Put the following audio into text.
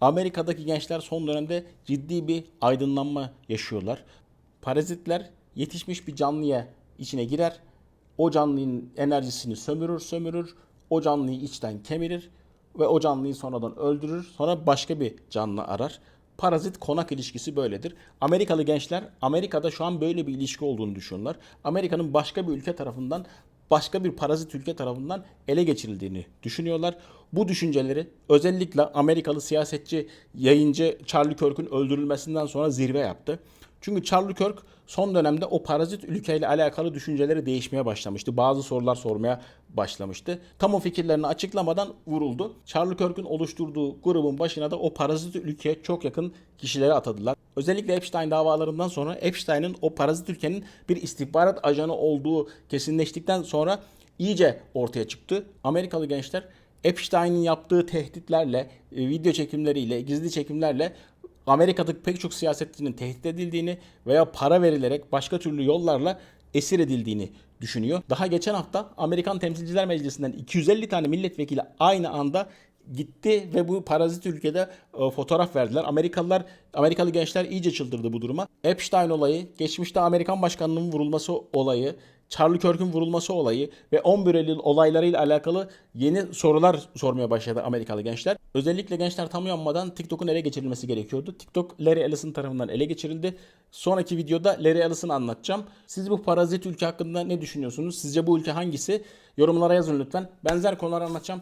Amerika'daki gençler son dönemde ciddi bir aydınlanma yaşıyorlar. Parazitler yetişmiş bir canlıya içine girer. O canlının enerjisini sömürür, sömürür. O canlıyı içten kemirir ve o canlıyı sonradan öldürür. Sonra başka bir canlı arar. Parazit konak ilişkisi böyledir. Amerikalı gençler Amerika'da şu an böyle bir ilişki olduğunu düşünüyorlar. Amerika'nın başka bir ülke tarafından başka bir parazit ülke tarafından ele geçirildiğini düşünüyorlar. Bu düşünceleri özellikle Amerikalı siyasetçi yayıncı Charlie Kirk'ün öldürülmesinden sonra zirve yaptı. Çünkü Charlie Kirk son dönemde o parazit ülkeyle alakalı düşünceleri değişmeye başlamıştı. Bazı sorular sormaya başlamıştı. Tam o fikirlerini açıklamadan vuruldu. Charlie Kirk'ün oluşturduğu grubun başına da o parazit ülkeye çok yakın kişileri atadılar. Özellikle Epstein davalarından sonra Epstein'in o parazit ülkenin bir istihbarat ajanı olduğu kesinleştikten sonra iyice ortaya çıktı. Amerikalı gençler Epstein'in yaptığı tehditlerle, e, video çekimleriyle, gizli çekimlerle Amerika'daki pek çok siyasetçinin tehdit edildiğini veya para verilerek başka türlü yollarla esir edildiğini düşünüyor. Daha geçen hafta Amerikan Temsilciler Meclisi'nden 250 tane milletvekili aynı anda gitti ve bu parazit ülkede e, fotoğraf verdiler. Amerikalılar, Amerikalı gençler iyice çıldırdı bu duruma. Epstein olayı, geçmişte Amerikan başkanının vurulması olayı, Charlie Kirk'ün vurulması olayı ve 11 Eylül olaylarıyla alakalı yeni sorular sormaya başladı Amerikalı gençler. Özellikle gençler tam uyanmadan TikTok'un ele geçirilmesi gerekiyordu. TikTok Larry Ellison tarafından ele geçirildi. Sonraki videoda Larry Ellison'ı anlatacağım. Siz bu parazit ülke hakkında ne düşünüyorsunuz? Sizce bu ülke hangisi? Yorumlara yazın lütfen. Benzer konuları anlatacağım.